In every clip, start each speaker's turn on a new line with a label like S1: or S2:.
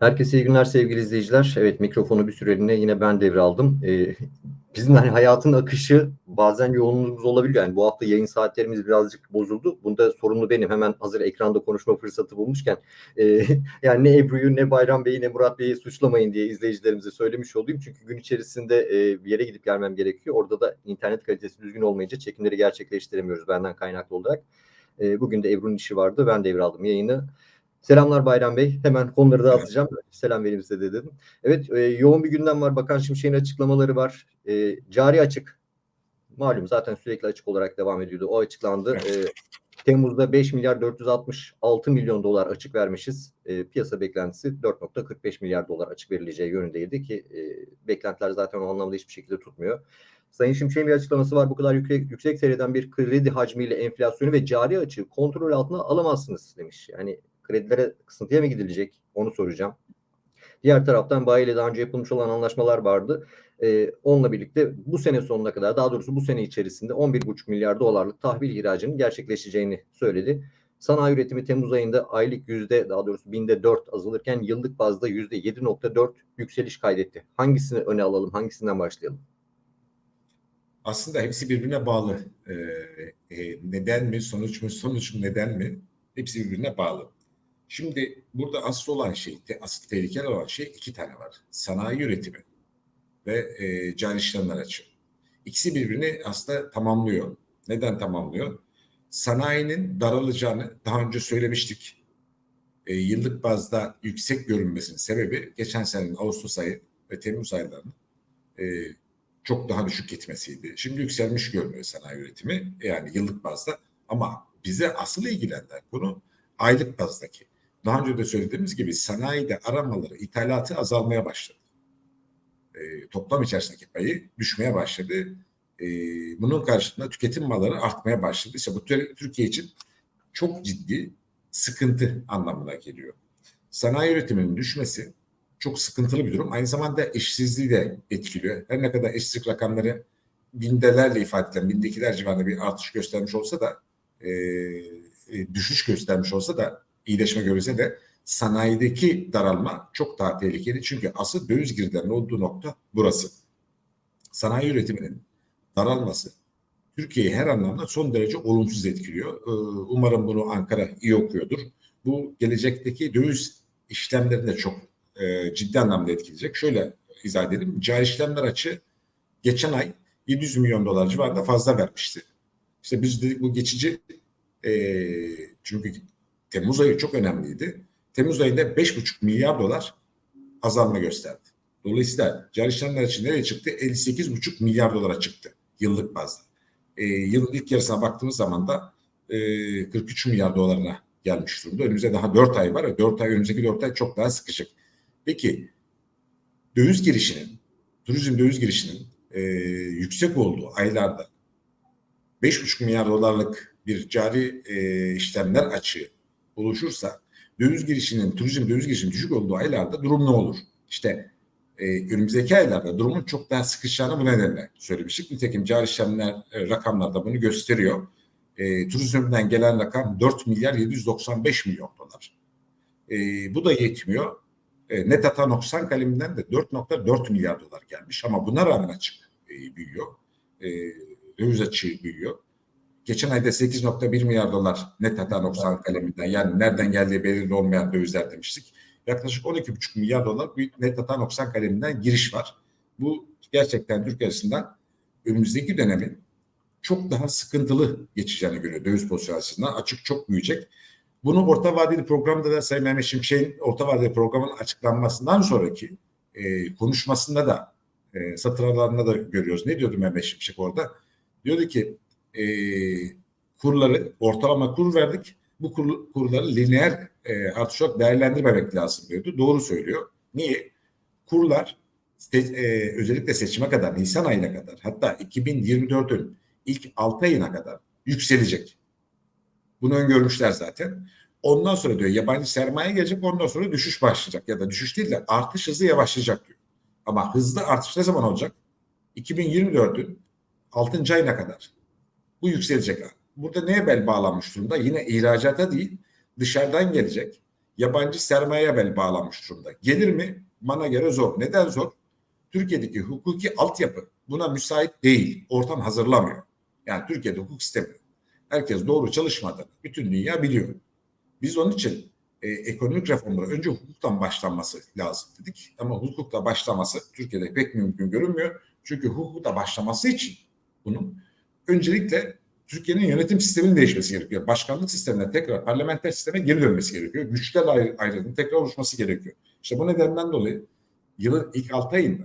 S1: Herkese iyi günler sevgili izleyiciler. Evet mikrofonu bir süreliğine yine ben devraldım. Ee, bizim hani hayatın akışı bazen yoğunluğumuz olabiliyor. Yani bu hafta yayın saatlerimiz birazcık bozuldu. Bunda sorumlu benim. Hemen hazır ekranda konuşma fırsatı bulmuşken. e, yani ne Ebru'yu ne Bayram Bey'i ne Murat Bey'i suçlamayın diye izleyicilerimize söylemiş olayım. Çünkü gün içerisinde e, bir yere gidip gelmem gerekiyor. Orada da internet kalitesi düzgün olmayınca çekimleri gerçekleştiremiyoruz benden kaynaklı olarak. E, bugün de Ebru'nun işi vardı. Ben devraldım yayını. Selamlar Bayram Bey. Hemen konuları da atacağım. Selam vereyim size de dedim. Evet e, yoğun bir gündem var. Bakan Şimşek'in açıklamaları var. E, cari açık. Malum zaten sürekli açık olarak devam ediyordu. O açıklandı. E, Temmuz'da 5 milyar 466 milyon dolar açık vermişiz. E, piyasa beklentisi 4.45 milyar dolar açık verileceği yönündeydi ki e, beklentiler zaten o anlamda hiçbir şekilde tutmuyor. Sayın Şimşek'in bir açıklaması var. Bu kadar yüksek, yüksek seyreden bir kredi hacmiyle enflasyonu ve cari açığı kontrol altına alamazsınız demiş. Yani kredilere kısıntıya mı gidilecek? Onu soracağım. Diğer taraftan Bayi ile daha önce yapılmış olan anlaşmalar vardı. Ee, onunla birlikte bu sene sonuna kadar daha doğrusu bu sene içerisinde 11,5 milyar dolarlık tahvil ihracının gerçekleşeceğini söyledi. Sanayi üretimi Temmuz ayında aylık yüzde daha doğrusu binde 4 azalırken yıllık bazda yüzde 7.4 yükseliş kaydetti. Hangisini öne alalım? Hangisinden başlayalım?
S2: Aslında hepsi birbirine bağlı. Ee, e, neden mi, sonuç mu, sonuç mu, neden mi? Hepsi birbirine bağlı. Şimdi burada asıl olan şey, te, asıl tehlikeli olan şey iki tane var. Sanayi üretimi ve e, cari işlemler açığı. İkisi birbirini aslında tamamlıyor. Neden tamamlıyor? Sanayinin daralacağını daha önce söylemiştik. E, yıllık bazda yüksek görünmesinin sebebi geçen senenin Ağustos ayı ve Temmuz aylarının e, çok daha düşük gitmesiydi. Şimdi yükselmiş görünüyor sanayi üretimi yani yıllık bazda ama bize asıl ilgilendiren konu aylık bazdaki. Daha önce de söylediğimiz gibi sanayide aramaları, ithalatı azalmaya başladı. E, toplam içerisindeki payı düşmeye başladı. E, bunun karşılığında tüketim malları artmaya başladı. İşte bu Türkiye için çok ciddi sıkıntı anlamına geliyor. Sanayi üretiminin düşmesi çok sıkıntılı bir durum. Aynı zamanda işsizliği de etkiliyor. Her ne kadar işsizlik rakamları bindelerle ifade edilen, bindekiler civarında bir artış göstermiş olsa da e, düşüş göstermiş olsa da iyileşme görülse de sanayideki daralma çok daha tehlikeli. Çünkü asıl döviz girdilerinin olduğu nokta burası. Sanayi üretiminin daralması Türkiye'yi her anlamda son derece olumsuz etkiliyor. Umarım bunu Ankara iyi okuyordur. Bu gelecekteki döviz işlemlerini de çok e, ciddi anlamda etkileyecek. Şöyle izah edelim. Cari işlemler açı geçen ay 700 milyon dolar civarında fazla vermişti. İşte biz dedik bu geçici e, çünkü Temmuz ayı çok önemliydi. Temmuz ayında 5,5 milyar dolar azalma gösterdi. Dolayısıyla cari işlemler için nereye çıktı? 58,5 milyar dolara çıktı yıllık bazda. E, yılın ilk yarısına baktığımız zaman da e, 43 milyar dolarına gelmiş durumda. Önümüzde daha 4 ay var. 4 ay önümüzdeki 4 ay çok daha sıkışık. Peki döviz girişinin, turizm döviz girişinin e, yüksek olduğu aylarda 5,5 milyar dolarlık bir cari e, işlemler açığı oluşursa döviz girişinin, turizm döviz girişinin düşük olduğu aylarda durum ne olur? İşte e, önümüzdeki aylarda durumun çok daha sıkışacağını bu nedenle söylemiştik. Nitekim cari işlemler e, rakamlar da bunu gösteriyor. E, turizmden gelen rakam 4 milyar 795 milyon dolar. E, bu da yetmiyor. E, net hata noksan kaleminden de 4.4 milyar dolar gelmiş ama buna rağmen açık e, büyüyor. E, döviz açığı büyüyor. Geçen ayda 8.1 milyar dolar net hata noksan kaleminden yani nereden geldiği belirli olmayan dövizler demiştik. Yaklaşık 12.5 milyar dolar bir net hata noksan kaleminden giriş var. Bu gerçekten Türkiye açısından önümüzdeki dönemin çok daha sıkıntılı geçeceğini görüyor döviz pozisyonu açısından. Açık çok büyüyecek. Bunu orta vadeli programda da Sayın Mehmet Şimşek'in orta vadeli programın açıklanmasından sonraki e, konuşmasında da e, satır aralarında da görüyoruz. Ne diyordu Mehmet Şimşek orada? Diyordu ki e, kurları ortalama kur verdik. Bu kur, kurları lineer e, artış olarak değerlendirmemek lazım diyordu. Doğru söylüyor. Niye? Kurlar se, e, özellikle seçime kadar, Nisan ayına kadar hatta 2024'ün ilk 6 ayına kadar yükselecek. Bunu öngörmüşler zaten. Ondan sonra diyor yabancı sermaye gelecek ondan sonra düşüş başlayacak ya da düşüş değil de artış hızı yavaşlayacak diyor. Ama hızlı artış ne zaman olacak? 2024'ün 6. ayına kadar. Bu yükselecek. Burada neye bel bağlanmış durumda? Yine ihracata değil dışarıdan gelecek yabancı sermayeye bel bağlanmış durumda. Gelir mi? Bana göre zor. Neden zor? Türkiye'deki hukuki altyapı buna müsait değil. Ortam hazırlamıyor. Yani Türkiye'de hukuk sistemi herkes doğru çalışmadığını bütün dünya biliyor. Biz onun için e, ekonomik reformlara önce hukuktan başlanması lazım dedik. Ama hukukla başlaması Türkiye'de pek mümkün görünmüyor. Çünkü hukukla başlaması için bunun öncelikle Türkiye'nin yönetim sisteminin değişmesi gerekiyor. Başkanlık sisteminden tekrar parlamenter sisteme geri dönmesi gerekiyor. Güçler ayrı, ayrılığının tekrar oluşması gerekiyor. İşte bu nedenden dolayı yılın ilk 6 ayında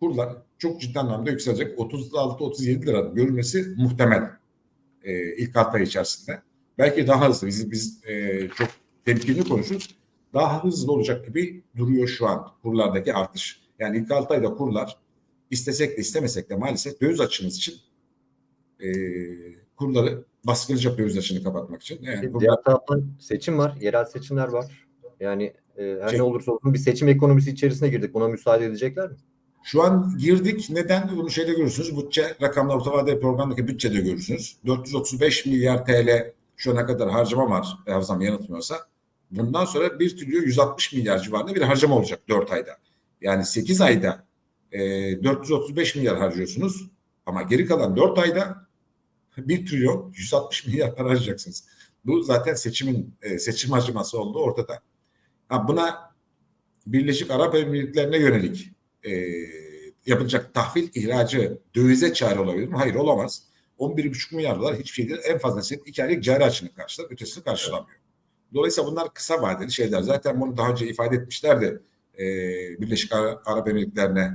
S2: kurlar çok ciddi anlamda yükselecek. 36-37 lira görülmesi muhtemel e, ilk 6 ay içerisinde. Belki daha hızlı. Biz, biz e, çok temkinli konuşuruz. Daha hızlı olacak gibi duruyor şu an kurlardaki artış. Yani ilk 6 ayda kurlar istesek de istemesek de maalesef döviz açımız için e, kurları baskılayacak döviz açını kapatmak için. Yani kurlar,
S1: Diğer taraftan seçim var, yerel seçimler var. Yani e, her
S2: Şey-
S1: ne olursa olsun bir seçim ekonomisi içerisine girdik. Buna müsaade edecekler mi?
S2: Şu an girdik. Neden? Bunu şeyde görürsünüz. Bütçe rakamlar orta vadeli programdaki bütçede görürsünüz. 435 milyar TL şu ana kadar harcama var. Hafızam yanıltmıyorsa. Bundan sonra 1 trilyon 160 milyar civarında bir harcama olacak 4 ayda. Yani 8 ayda e, 435 milyar harcıyorsunuz. Ama geri kalan 4 ayda 1 trilyon 160 milyar para harcayacaksınız. Bu zaten seçimin e, seçim harcaması olduğu ortada. Ha, buna Birleşik Arap Emirlikleri'ne yönelik e, yapılacak tahvil ihracı dövize çare olabilir mi? Hayır olamaz. 11,5 milyar dolar hiçbir şey değil. En fazla senin iki aylık cari açını karşılar. Ötesini karşılamıyor. Dolayısıyla bunlar kısa vadeli şeyler. Zaten bunu daha önce ifade etmişlerdi e, Birleşik Ara- Arap Emirlikleri'ne.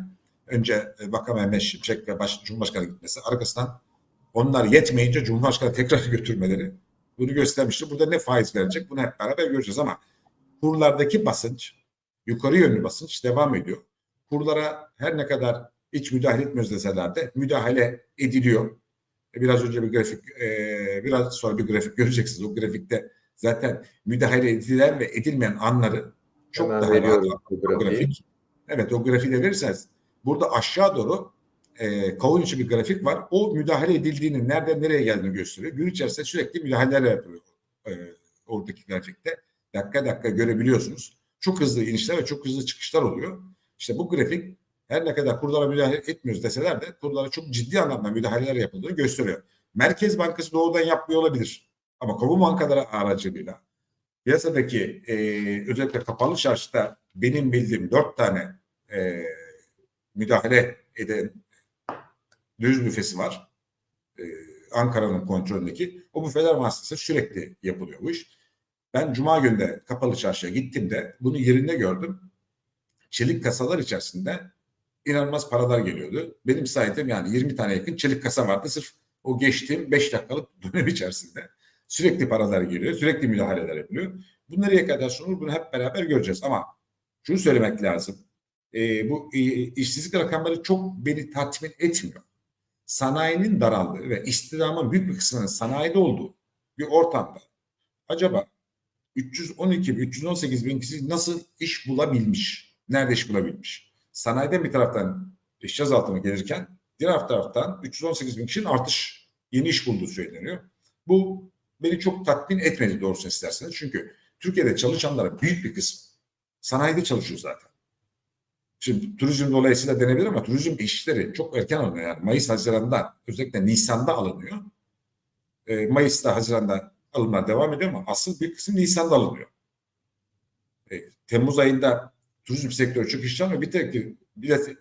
S2: Önce e, Bakan Mehmet Şimşek ve baş, Cumhurbaşkanı gitmesi. Arkasından onlar yetmeyince Cumhurbaşkanı tekrar götürmeleri bunu göstermişti. Burada ne faiz verecek bunu hep beraber göreceğiz ama kurlardaki basınç, yukarı yönlü basınç devam ediyor. Kurlara her ne kadar hiç müdahale etmiyoruz deseler de müdahale ediliyor. E, Biraz önce bir grafik, e, biraz sonra bir grafik göreceksiniz. O grafikte zaten müdahale edilen ve edilmeyen anları çok
S1: Hemen
S2: daha rahat o grafik. Evet o grafiği de verirseniz burada aşağı doğru e, kavun içi bir grafik var. O müdahale edildiğinin nereden nereye geldiğini gösteriyor. Gün içerisinde sürekli müdahaleler yapılıyor e, oradaki grafikte. Dakika dakika görebiliyorsunuz. Çok hızlı inişler ve çok hızlı çıkışlar oluyor. İşte bu grafik her ne kadar kurlara müdahale etmiyoruz deseler de kurlara çok ciddi anlamda müdahaleler yapıldığını gösteriyor. Merkez Bankası doğrudan yapmıyor olabilir. Ama kamu bankaları aracılığıyla piyasadaki e, özellikle kapalı çarşıda benim bildiğim dört tane e, müdahale eden döviz büfesi var. E, Ankara'nın kontrolündeki. O büfeler vasıtasıyla sürekli yapılıyor bu iş. Ben Cuma günü de kapalı çarşıya gittiğimde bunu yerinde gördüm. Çelik kasalar içerisinde inanılmaz paralar geliyordu. Benim saydım yani 20 tane yakın çelik kasa vardı. Sırf o geçtiğim 5 dakikalık dönem içerisinde. Sürekli paralar geliyor. Sürekli müdahaleler yapılıyor. Bu nereye kadar sunulur bunu hep beraber göreceğiz. Ama şunu söylemek lazım. E, bu e, işsizlik rakamları çok beni tatmin etmiyor. Sanayinin daraldığı ve istihdamın büyük bir kısmının sanayide olduğu bir ortamda acaba 312 bin, 318 bin kişi nasıl iş bulabilmiş? Nerede iş bulabilmiş? Sanayiden bir taraftan iş azaltımı gelirken diğer taraftan 318 bin kişinin artış, yeni iş bulduğu söyleniyor. Bu beni çok tatmin etmedi doğrusunu isterseniz. Çünkü Türkiye'de çalışanların büyük bir kısmı sanayide çalışıyor zaten. Şimdi turizm dolayısıyla denebilir ama turizm işleri çok erken alınıyor. Yani Mayıs, Haziran'da özellikle Nisan'da alınıyor. E, Mayıs'ta, Haziran'da alımlar devam ediyor ama asıl bir kısım Nisan'da alınıyor. E, Temmuz ayında turizm sektörü iş çalmıyor. Bir tek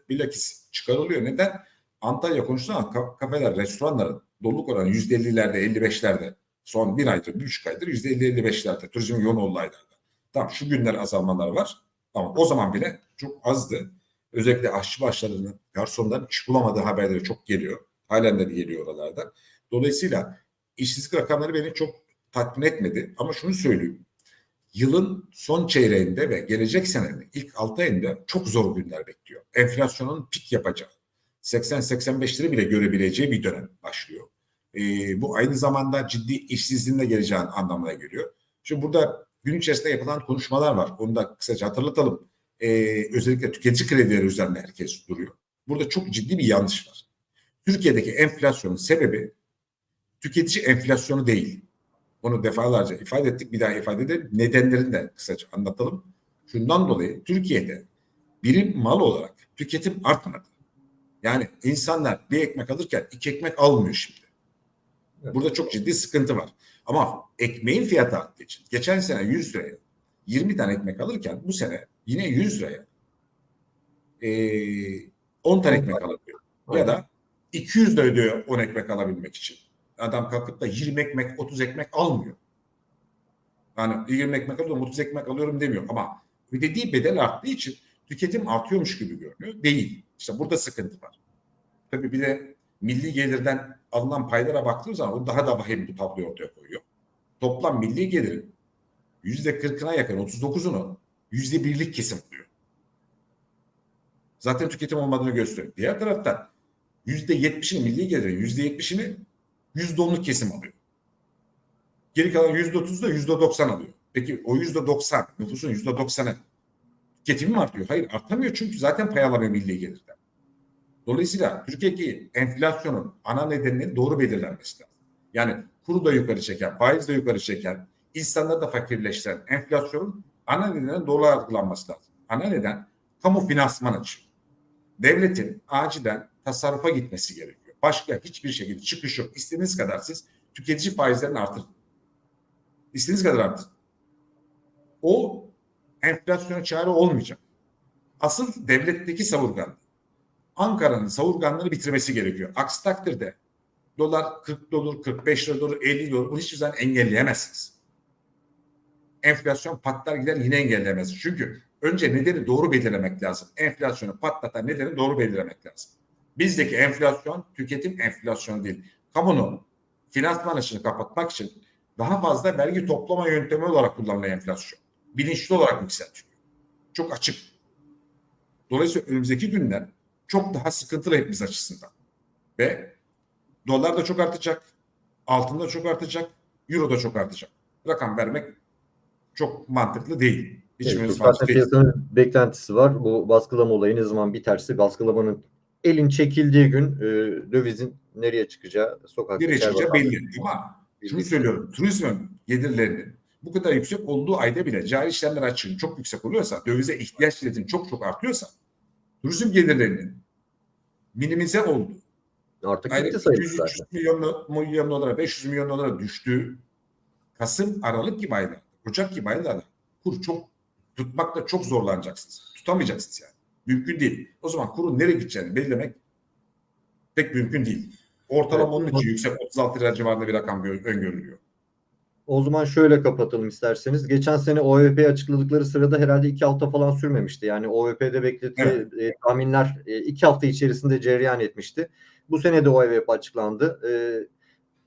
S2: bilakis, çıkarılıyor. Neden? Antalya ka- kafeler, restoranların doluluk oranı %50'lerde, 55'lerde. Son bir aydır, bir buçuk aydır %50-55'lerde. Turizmin yoğun olduğu aylarda. Tamam şu günler azalmalar var. Ama o zaman bile çok azdı. Özellikle aşçı başlarının, garsonların iş bulamadığı haberleri çok geliyor. Halen de geliyor oralardan. Dolayısıyla işsizlik rakamları beni çok tatmin etmedi. Ama şunu söyleyeyim. Yılın son çeyreğinde ve gelecek senenin ilk 6 ayında çok zor günler bekliyor. Enflasyonun pik yapacağı, 80-85'leri bile görebileceği bir dönem başlıyor. Ee, bu aynı zamanda ciddi işsizliğin de geleceği anlamına geliyor. Şimdi burada gün içerisinde yapılan konuşmalar var. Onu da kısaca hatırlatalım. Ee, özellikle tüketici kredileri üzerinde herkes duruyor. Burada çok ciddi bir yanlış var. Türkiye'deki enflasyonun sebebi tüketici enflasyonu değil. Onu defalarca ifade ettik. Bir daha ifade edelim. Nedenlerini de kısaca anlatalım. Şundan dolayı Türkiye'de birim mal olarak tüketim artmadı. Yani insanlar bir ekmek alırken iki ekmek almıyor şimdi.
S1: Evet.
S2: Burada çok ciddi sıkıntı var. Ama ekmeğin fiyatı arttığı için geçen sene 100 liraya 20 tane ekmek alırken bu sene yine 100 liraya eee 10 tane ekmek alabiliyor. Ya da 200 lira ödüyor 10 ekmek alabilmek için. Adam kalkıp da 20 ekmek, 30 ekmek almıyor. Yani 20 ekmek alıyorum, 30 ekmek alıyorum demiyor. Ama ödediği bedel arttığı için tüketim artıyormuş gibi görünüyor. Değil. İşte burada sıkıntı var. Tabii bir de milli gelirden alınan paylara baktığımız zaman o daha da vahim bir tabloyu ortaya koyuyor. Toplam milli gelirin yüzde kırkına yakın 39'unu yüzde birlik kesim alıyor. Zaten tüketim olmadığını gösteriyor. Diğer taraftan yüzde yetmişini milli gelirin yüzde yetmişini yüzde onluk kesim alıyor. Geri kalan yüzde otuz da yüzde doksan alıyor. Peki o yüzde doksan nüfusun yüzde doksanı tüketimi mi artıyor? Hayır artamıyor çünkü zaten pay alamıyor milli gelirden. Dolayısıyla Türkiye'deki enflasyonun ana nedeninin doğru belirlenmesi lazım. Yani kuru da yukarı çeken, faiz de yukarı çeken, insanları da fakirleştiren enflasyonun ana nedeninin doğru algılanması lazım. Ana neden kamu finansman açığı. Devletin acilen tasarrufa gitmesi gerekiyor. Başka hiçbir şekilde çıkış yok. İstediğiniz kadar siz tüketici faizlerini artırın. İstediğiniz kadar artırın. O enflasyona çare olmayacak. Asıl devletteki savurgan. Ankara'nın savurganlığını bitirmesi gerekiyor. Aksi takdirde dolar 40 dolar, 45 lira dolar, 50 dolar bunu hiçbir zaman engelleyemezsiniz. Enflasyon patlar gider yine engelleyemez. Çünkü önce nedeni doğru belirlemek lazım. Enflasyonu patlatan nedeni doğru belirlemek lazım. Bizdeki enflasyon tüketim enflasyonu değil. Kamunun finansman açığını kapatmak için daha fazla vergi toplama yöntemi olarak kullanılan enflasyon. Bilinçli olarak yükseltiyor. Çok açık. Dolayısıyla önümüzdeki günler çok daha sıkıntılı hepimiz açısından. Ve dolar da çok artacak, altın da çok artacak, euro da çok artacak. Rakam vermek çok mantıklı değil. Hiçbirimiz
S1: Evet, zaten piyasanın beklentisi var. Bu baskılama olayı ne zaman biterse baskılamanın elin çekildiği gün e, dövizin nereye çıkacağı sokakta.
S2: Nereye çıkacağı belli. Ama şunu söylüyorum. Turizmin gelirlerinin bu kadar yüksek olduğu ayda bile cari işlemler açığın çok yüksek oluyorsa, dövize ihtiyaç iletin çok çok artıyorsa, turizm gelirlerinin minimize olduğu,
S1: Artık
S2: 200
S1: sayılır
S2: 300
S1: zaten.
S2: milyon, milyon dolara, 500 milyon dolara düştüğü Kasım, Aralık gibi aylarda, Ocak gibi aylarda kur çok tutmakta çok zorlanacaksınız. Tutamayacaksınız yani. Mümkün değil. O zaman kurun nereye gideceğini belirlemek pek mümkün değil. Ortalama
S1: Evet.
S2: onun için yüksek 36 lira civarında bir rakam gö- öngörülüyor.
S1: O zaman şöyle kapatalım isterseniz. Geçen sene OVP açıkladıkları sırada herhalde iki hafta falan sürmemişti. Yani OVP'de bekletilen e, tahminler e, iki hafta içerisinde cereyan etmişti. Bu sene de OVP açıklandı. E,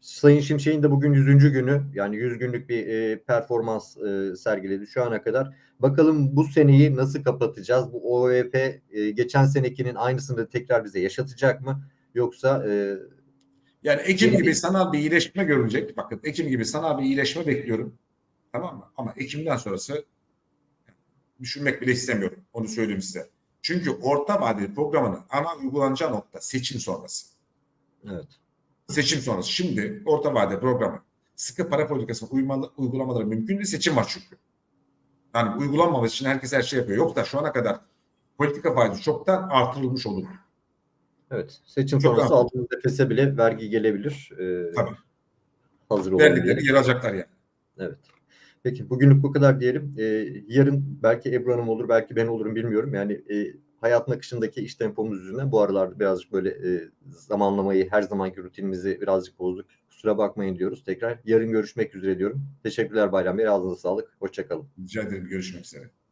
S1: Sayın Şimşek'in de bugün 100. günü yani 100 günlük bir e, performans e, sergiledi şu ana kadar. Bakalım bu seneyi nasıl kapatacağız? Bu OVP e, geçen senekinin aynısını tekrar bize yaşatacak mı? Yoksa e,
S2: Yani Ekim
S1: Yeni-
S2: gibi sanal bir iyileşme görülecek. Bakın Ekim gibi sanal bir iyileşme bekliyorum. Tamam mı? Ama Ekim'den sonrası düşünmek bile istemiyorum. Onu söyleyeyim size. Çünkü orta vadeli programının ana uygulanacağı nokta seçim sonrası.
S1: evet.
S2: Seçim sonrası. Şimdi orta vade programı sıkı para politikasının uymalı, uygulamaları mümkün değil. Seçim var çünkü. Yani uygulanmaması için herkes her şey yapıyor. Yok da şu ana kadar politika faizi çoktan artırılmış olur.
S1: Evet. Seçim
S2: Çok
S1: sonrası altın nefese bile vergi gelebilir. E,
S2: Tabii.
S1: Hazır olabilir.
S2: Yer alacaklar yani.
S1: Evet. Peki bugünlük bu kadar diyelim. Ee, yarın belki Ebru Hanım olur, belki ben olurum bilmiyorum. Yani e, hayatın akışındaki iş tempomuz yüzünden bu aralarda birazcık böyle e, zamanlamayı, her zamanki rutinimizi birazcık bozduk. Kusura bakmayın diyoruz tekrar. Yarın görüşmek üzere diyorum. Teşekkürler Bayram Bey. Ağzınıza sağlık. Hoşçakalın.
S2: Rica ederim. Görüşmek üzere.